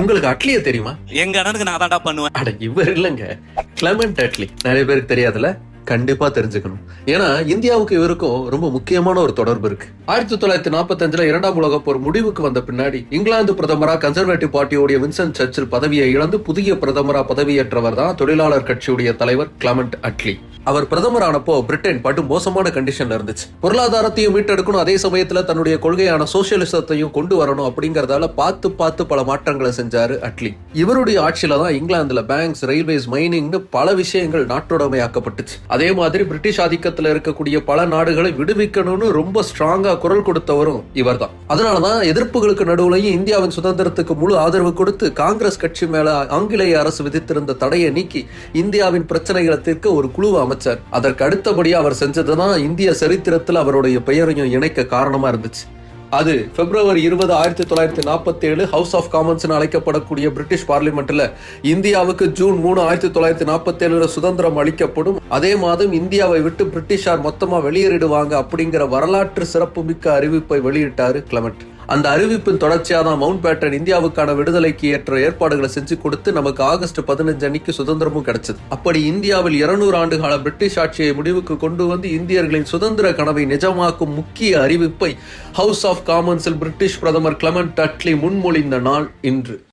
உங்களுக்கு அட்லிய தெரியுமா? எங்க அண்ணனுக்கு நான் தான்டா பண்ணுவேன். அட இவர் இல்லைங்க. கிளமெண்ட் அட்லி நிறைய பேருக்கு தெரியாதுல்ல? கண்டிப்பா தெரிஞ்சுக்கணும். ஏன்னா இந்தியாவுக்கு இவருக்கும் ரொம்ப முக்கியமான ஒரு தொடர்பு இருக்கு. ஆயிரத்தி தொள்ளாயிரத்தி நாற்பத்தஞ்சுல இரண்டாம் உலக போர் முடிவுக்கு வந்த பின்னாடி இங்கிலாந்து பிரதமரா கன்சர்வேட்டிவ் பார்ட்டியோடைய வின்சென்ட் சர்ச்சில் பதவியை இழந்து புதிய பிரதமரா பதவியேற்றவர் தான் தொழிலாளர் கட்சியுடைய தலைவர் கிளமெண்ட் அட்லி அவர் பிரதமரானப்போ பிரிட்டன் படு மோசமான கண்டிஷன்ல இருந்துச்சு. பொருளாதாரத்தையும் மீட்டெடுக்கணும் அதே சமயத்துல தன்னுடைய கொள்கையான சோசியலிசத்தையும் கொண்டு வரணும் அப்படிங்கறதால பார்த்து பார்த்து பல மாற்றங்களை செஞ்சாரு அட்லி. இவருடைய ஆட்சியில தான் இங்கிலாந்துல பேங்க்ஸ் ரயில்வேஸ் மைனிங்னு பல விஷயங்கள் நாட்டுடைமையாக்கப்பட்டுச்சு. அதே மாதிரி பிரிட்டிஷ் ஆதிக்கத்துல இருக்கக்கூடிய பல நாடுகளை விடுவிக்கணும்னு ரொம்ப ஸ்ட்ராங்கா குரல் கொடுத்தவரும் இவர்தான். அதனாலதான் எதிர்ப்புகளுக்கு நடுவுலையும் இந்தியாவின் சுதந்திரத்துக்கு முழு ஆதரவு கொடுத்து காங்கிரஸ் கட்சி மேல ஆங்கிலேய அரசு விதித்திருந்த தடையை நீக்கி இந்தியாவின் பிரச்சனைகளை தீர்க்க ஒரு குழுவை ஆரம்பிச்சார் அதற்கு அடுத்தபடியா அவர் செஞ்சதுதான் இந்திய சரித்திரத்தில் அவருடைய பெயரையும் இணைக்க காரணமா இருந்துச்சு. அது பிப்ரவரி இருபது ஆயிரத்தி தொள்ளாயிரத்தி நாற்பத்தி ஏழு ஹவுஸ் ஆஃப் காமன்ஸ் அழைக்கப்படக்கூடிய பிரிட்டிஷ் பார்லிமெண்ட்ல இந்தியாவுக்கு ஜூன் மூணு ஆயிரத்தி தொள்ளாயிரத்தி நாற்பத்தி ஏழுல சுதந்திரம் அளிக்கப்படும். அதே மாதம் இந்தியாவை விட்டு பிரிட்டிஷார் மொத்தமா வெளியேறிடுவாங்க அப்படிங்கிற வரலாற்று சிறப்புமிக்க அறிவிப்பை வெளியிட்டாரு கிளமெண்ட். அந்த அறிவிப்பின் தொடர்ச்சியாக தான் மவுண்ட் பேட்டன் இந்தியாவுக்கான விடுதலைக்கு ஏற்ற ஏற்பாடுகளை செஞ்சு கொடுத்து நமக்கு ஆகஸ்ட் பதினஞ்சு அன்னைக்கு சுதந்திரமும் கிடைச்சது. அப்படி இந்தியாவில் இருநூறு ஆண்டு கால பிரிட்டிஷ் ஆட்சியை முடிவுக்கு கொண்டு வந்து இந்தியர்களின் சுதந்திர கனவை நிஜமாக்கும் முக்கிய அறிவிப்பை ஹவுஸ் ஆஃப் காமன்ஸில் பிரிட்டிஷ் பிரதமர் கிளமன் டட்லி முன்மொழிந்த நாள் இன்று.